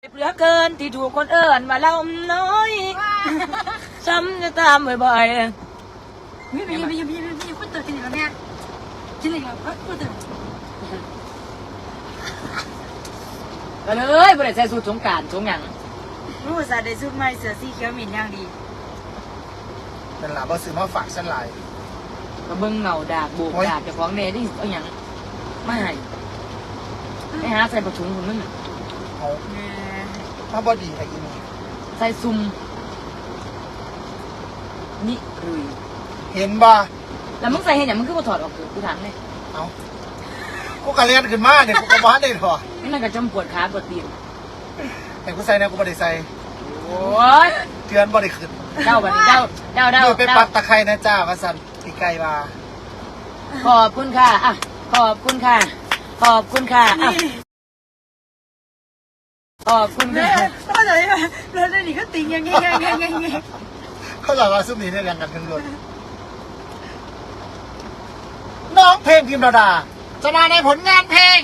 เหลือเกินที่ถูกคนเอิญว่าเราน้อย ซ้ำจะตามบ่อยไม่ไม่ไม่ไม่ไม่ไม่พูดตัวกินแล้วเนี่ยกินอะไรกันพูดตัวๆก็เลยบริใส่สูตรสงกรารสงหยังรู้ว่าสาได้สุดใหม่เสือสีเขียวหมิ่นย่างดีนั่นล่ะบ่ซื้อมาฝากฉันหลายก็เบิ่งเงาดากโบกโอ้ยดากเจ้าของเนที่เอาหยังไม่ให้ไปหาใส่ประถุงคนนึง เอาถ้าบ่ดีไอ้อีนี่ใส่ซุ่มนี่หรุยเห็นบ่แล้วมึงใส่เห็นอย่างมึงคือบ่ถอดออกคือกูถามเลยเอากูกะเรียนขึ้นมาเนี่ยกูก็บ่ทันได้ถอดนั่นก็จำปวดขาปวดตีนแต่กูใส่เนี่ยกูบ่ได้ใส่โอ้ยเตือนบ่ได้ขึ้นเดาบัดนี้เดาเดาเดาดูไปเดาปักตะไคร้นะจ้าว่าซั่นพี่ไก่ว่าขอบคุณค่ะอะขอบคุณค่ะ ขอบคุณค่ะอะ ขอบคุณแม่ค่ะก็เลยแล้วนี่ก็ติงอย่างเงี้ยเงี้ยเงี้ยเงี้ยเขาหลอกว่าซุมนี้ได้แรงกันทั้งรถน้องเพลงพิมพ์ดา จะมาในผลงานเพลง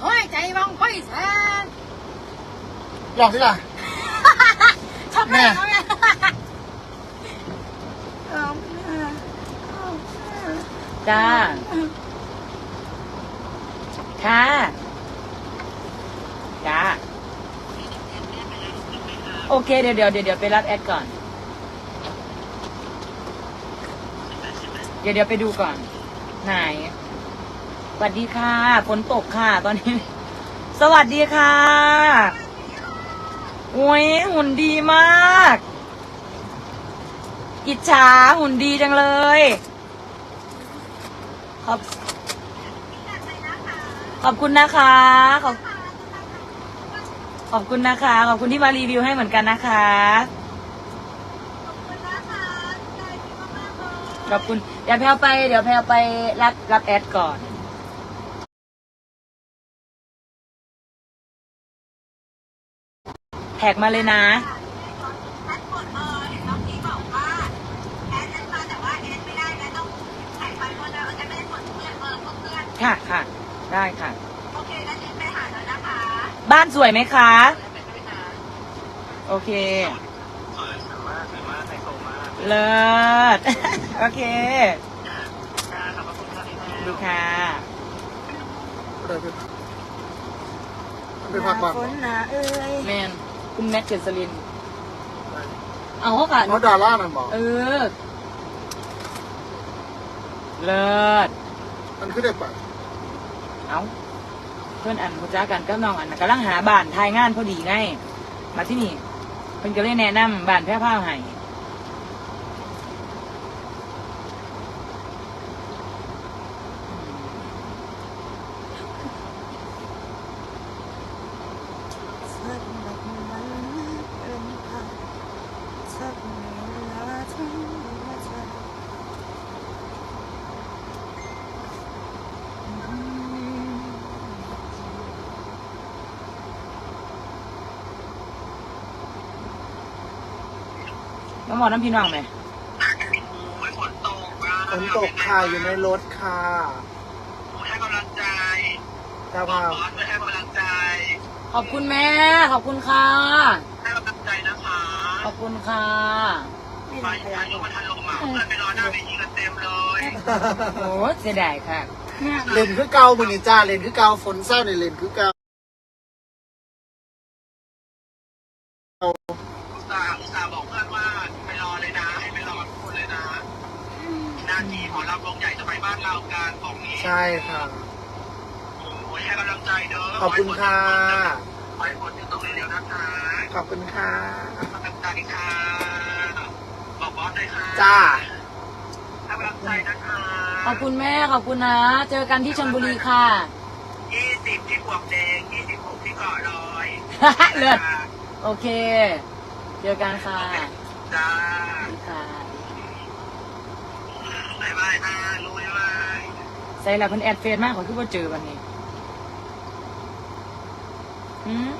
โอ้ยใจมองค่อยแสนลองสิล่ะชอบแม่จ้า ค่ะ จ้า โอเคเดี๋ยวเดี๋ยวเดี๋ยวเดี๋ยวไปรับแอดก่อน เดี๋ยวเดี๋ยวไปดูก่อนไหนสวัสดีค่ะฝนตกค่ะ ตอนนี้ สวัสดีค่ะโอ้ยหุ่นดีมาก อิจฉาหุ่นดีจังเลยขอบขอบคุณนะคะขอบ ขอบคุณนะคะ ขอบคุณที่มารีวิวให้เหมือนกันนะคะ ขอบคุณเดี๋ยวแพลไป เดี๋ยวแพลไปรับรับแอดก่อนแท็กมาเลยนะ ค่ะค่ะ ได้ค่ะ บ้านสวยไหมคะ โอเค เลิศ โอเค ดูค่ะเลยไปไปพักบ้านฝนหนาเอ้ยแมนคุณแม็กเกษลิน เอาเขาค่ะเขาดารานั่นบอกเออ เลิศ มันคือได้ปะเอา เพื่อนอันคุจ้ากันก็น้องอันน่ะกำลังหาบ้านทายงานพอดีไงมาที่นี่เพิ่นก็เลยแนะนำบ้านแพร่ผ้าให้ สักแบบมันเป็นภาพสักเวลาทั้งหัวใจ น้องหมอน้ำพี่น้องไหมฝนตกค่ะอยู่ในรถค่ะให้กำลังใจเจ้าบอภาพสไม่ให้กำลังใจ ขอบคุณแม่ ขอบคุณค่ะ ให้กำลังใจนะคะขอบคุณค่ะไม่ไปทำพยาพายุมันถล่มอะเพื่อนไปรอหน้าเวทีกันเต็มเลยโอ้เสียดายค่ะ เล่นคือเก่ามือนี่จ้าเล่นคือเก่าฝนเศร้าในเล่นคือเก่า อุตส่าห์อุตส่าห์บอกเพื่อนว่าไปรอเลยนะ ให้ไปรอทุกคนเลยนะหน้าที่หมอลำวงใหญ่จะไปบ้านเรากันบอกนี้ ใช่ค่ะ โอ้ยให้กำลังใจเด้ อขอบคุณค่ะไปผลอยู่ตรงเร็วๆนะคะขอบคุณค่ะให้กำลังใจค่ะบอกบอสเลยค่ะจ้าให้กำลังใจนะคะขอบคุณแม่ขอบคุณนะ เจอกันที่ชลบุรีค่ะ ยี่สิบที่ปวกแดงยี่สิบหกที่เกาะลอยเลิศ โอเค เจอกันค่ะจ้าสวัสดีค่ะบายบายค่ะลุยบาย ใส่ละเพิ่นแอดเฟซมากขอคือว่าเจอวันนี้ หืม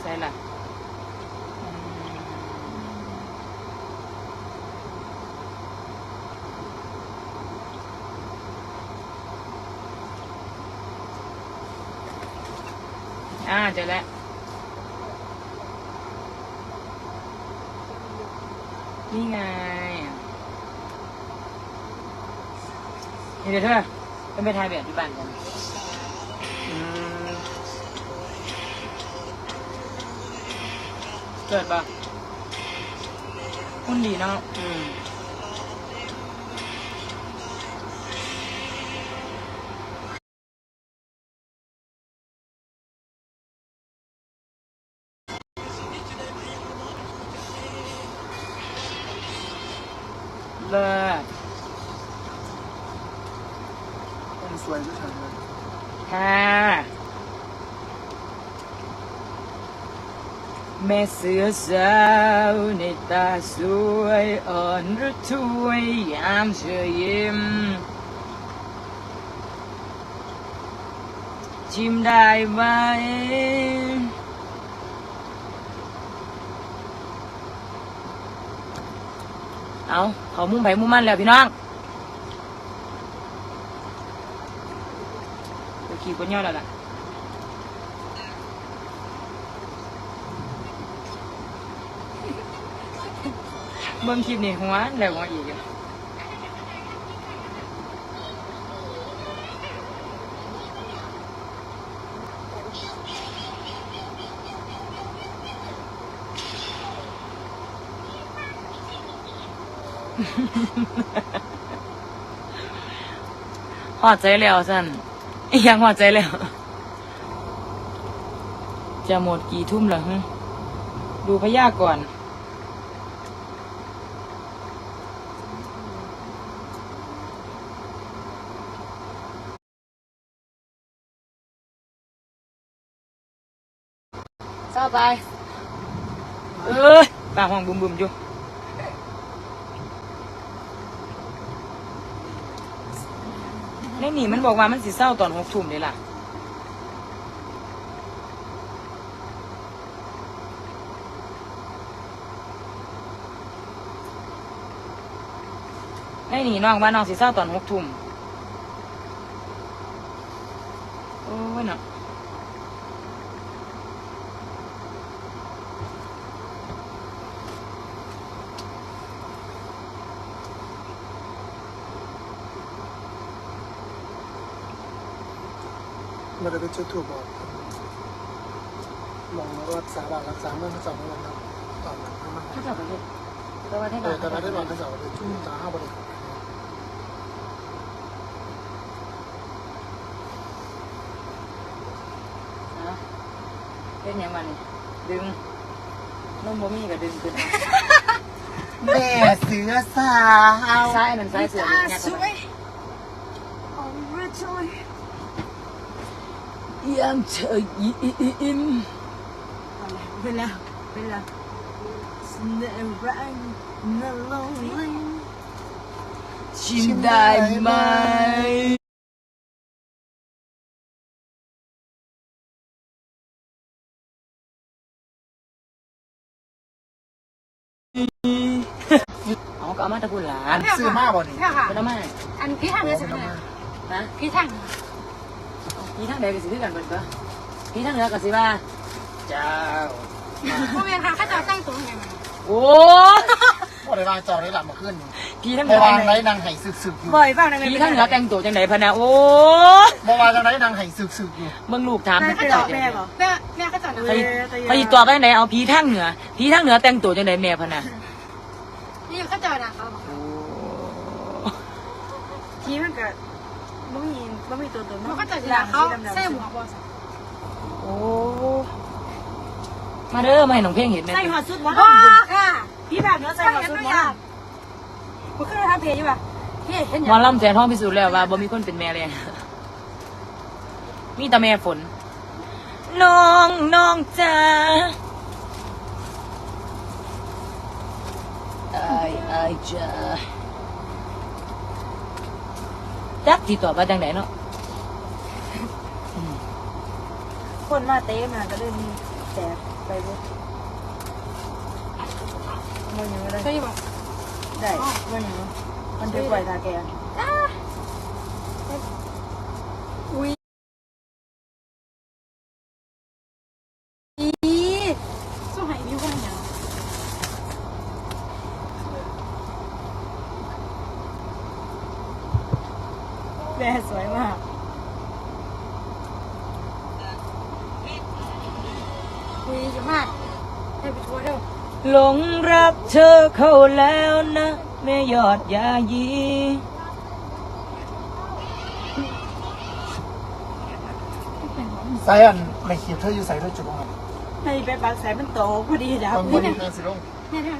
ใส่ละอืมอ่าเไม่ไปถ่ายแบบที่บ้านกันอืมเกิดปะคุณดีเนาะ อืม สวยด้วยฉันเลยค่ะ แม่เสือสาวในตาสวยอ่อนระทวยยามเชยยิ้มชิมได้ไหมเอาเขามุ่งไปมุ่งมั่นแล้วพี่น้อง ไปขี่คนเย่อแล้วล่ะเบิ่งคลิปนี่หัวแล้วหัวอีกอะหอดใจแล้วสั่นอิห ยังหอดใจแล้ว จะหมดกี่ทุ่มแล้วฮึดูพยากรณ์เศร้าไปเอ้ยปากห้องบุมบุมอยู่ ในนี่มันบอกว่ามันสิเศร้าตอนหกทุ่มเลยล่ะ ในนี่น้องว่าน้องสิเศร้าตอนหกทุ่มโอ้ยเนาะ มันจะเป็นชุดถูกบอกมองรักษาบารักษาเมื่อเขาสองวันแล้วตอนนั้นเขามาเขาจะไปเฮ็ดแต่ว่าให้เอก่ออนตอนนั้นได้บอกเขาสองวันเลยทุ่มตาห้าวันเลยนะเป็นหยังมันนี่ดึงนมบ่มีก็ดึงขึ้นแม่เสือสาวซ้ายอันนั้นซ้ายเสือนี่ ยัดเข้าไปยามเธอยิ้มเวลาเวลาสนรังนั่นลงลิงชิมได้ไหมเอาก็เอามาตะกุนหลานซื้อมาบ่นี่ค่ะค่ะไม่ต้องมาอันพี่ทางเนี่ยสิเอามานะพี่ทาง พี่ทางใดก็สิคือกันเบิดก็พี่ทางเหนือก็สิว่าเจ้าพวกเมียค่ะข้าจะแต่งตัวไงมาโอ้บ่ได้วางจอได้หลับมาขึ้นพี่ทางเหบ่นือวางไรนางไห้สึกๆอยู่บ่อยฟังนะพี่ทางเหนือแต่งตัวจังไดพะนะโอ้บ่วางจังไรนางไห้สึกๆอยู่เบิ่งลูกถามแม่เพิ่นข้าแต่จะงแม่บอกแม่แม่ข้าจะนะไปไปตอบไปไหนเอาผีทางเหนือผีทางเหนือแต่งตัวจังไดแม่พะนะนี่ข้าจะนะเขาบอกโอ้ทีมันก็บ่มี บ่มีตัวตนมันก็จะนะเขาใส่หมวกบ่โอ้มาเด้อมาให้น้องเพ่งเห็นไหมใส่หัวสุดบ่ค่ะพี่แบบเนี้ยใส่หัวสุดบ่มันขึ้นทางเพจอยู่ป่ะพี่เห็นหมอลำแสนท้องพิสูจน์แล้วว่าบ่มีคนเป็นแม่เลยมีแต่แม่ฝน น้องน้องจ้าไอ้ไอ้จ้าจักที่ตอบว่าจังไหนเนาะ คนมาเต้มาก็เลยมีแจกไปบุ๊กมันอยู่ไม่ได้ได้มันยู่มันดึกไว้าแกอุ้ยสู้หยนิ้เนี่ยแม่สวยมาก หลงรักเธอเข้าแล้วนะ แม่ยอดยายีใส่อันไม่ขีดเธออยู่ใส่ด้วยจุดตรงไหนให้ไปบางแสนมันโตพอดีแล้วตรงนี่นี้นะเธอสิลงนี่นะ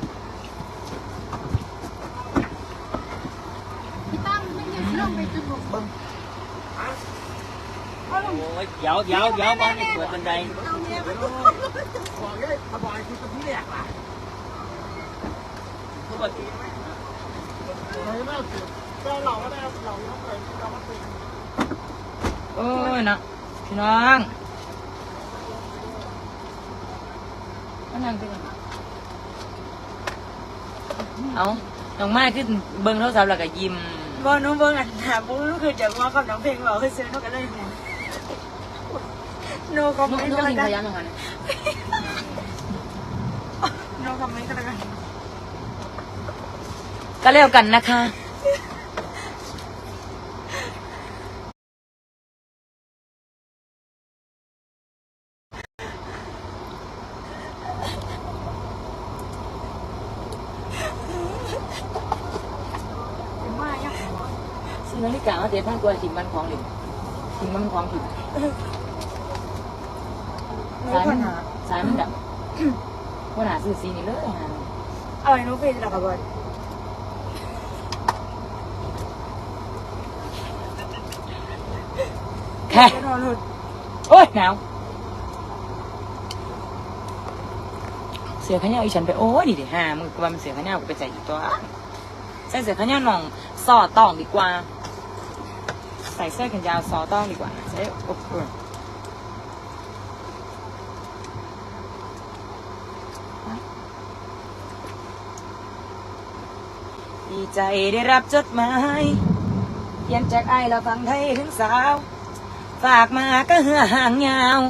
พี่ตั้มไม่ยืนลงไปจุดบุกเบิ้งโอ้ยเดี๋ยวเดี๋ยวเดี๋ยวมันเปิดบันได เอาเมียไปบอกเลยถ้าบอกไอ้คุณจะพี่แหลกล่ะป กติเราไม่เอาจุดก็เราก็ได้เราไม่ต้องไปเราก็ไปโอ้ยนะพี่น้องมานั่งกันเอาน้องไม้ขึ้นเบิ้งโทรศัพท์แล้วก็ยิ้มบอน้องเบิ้งอะถามบุ้งคือจากว่ากับน้องเพลงบอกคือซื้อเขากันได้ไงโนคอมน้องเมนต์น้ก็องแล้วยิงกัพนยานน้องมันโนคอมเมนต์ก็แล้วกัน ก็แล้วกันนะคะมายังซื้อนาฬิกามาเจ็ดพันกว่าสิบมันของหรือสิบมันของผิดน้อสางยคมันนหาสายมันดับวันหาซื้อสีนี่เลยหาเอาไอ้น้องเพลงหลักกับบอลแค่น อนหลุดโอ้ยหนาว เสือขะเหนียวอีฉันไปโอ้ยดิดิห้ามึงกูว่ามันเสือขะเหนียวกูไปใส่อีกตัวใส่เสือขะเหนียวหน่องสอตองดีกว่า ใส่เสื้อแขนยาวซอต้องดีกว่าจะได้อบอุ่นดีใจได้รับจดหมายเขียนจากไอ้เราฟังไทยถึงสาว ฝากมาก็เหือห่างยาว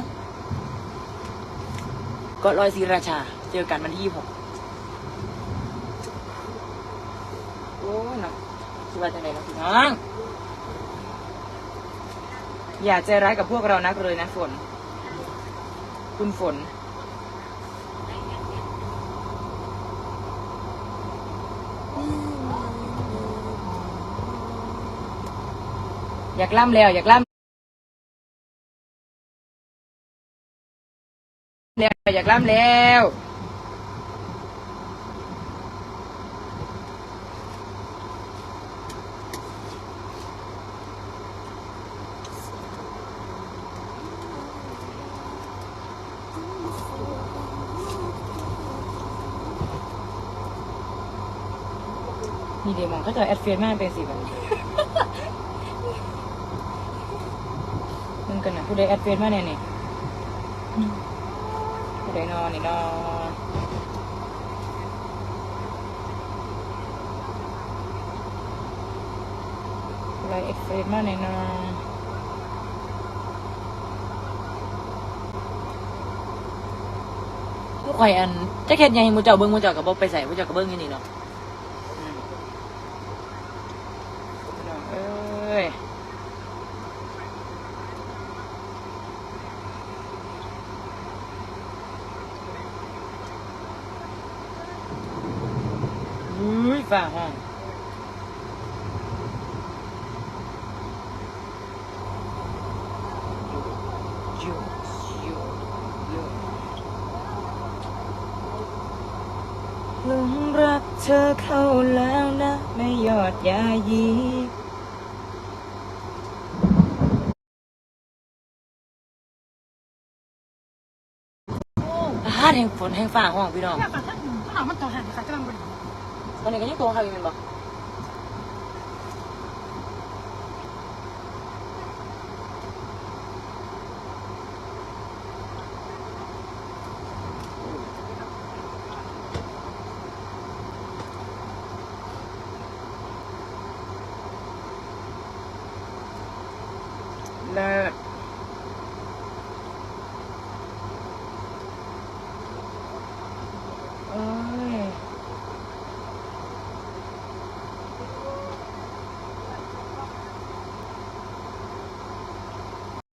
ก็ลอยศรีราชา เจอกันวันที่หกโอ้ยนะคิดว่าจะไหนนะพี่น้อง อย่าใจร้ายกับพวกเรานักเลยนะฝน คุณฝน อยากล่ำแล้ว อยากล่ำ อยากล่ำแล้วนี่เดี๋ยวมองเขาจะแอดเฟซมากเป็นสิแบบมึงกันนะผู้ใดแอดเฟซมาเนี่ยนี่ ผู้ใดนอนนี่นอนอะไรเอ็กซ์เรย์มาเนี่ยนอนผู้ข่อยอันจะเข็ดยังมูเจ้าเบิ้งมูเจ้ากับบ่ไปใส่มูเจ้ากับเบิ้งยังนี่เนาะ อืมพี่น้องเอ้ยอุ้ย ฝ่าห้องหยุดหยุดหยุดหลงรักเธอเข้าแล้วนะ ไม่ยอดยายีอาหารแห่งฝนแห่งฟ้าห้องพี่น้อง ถ้ามันต่อหันค่ะจะลำบาก ตอนนี้ก็ยังตั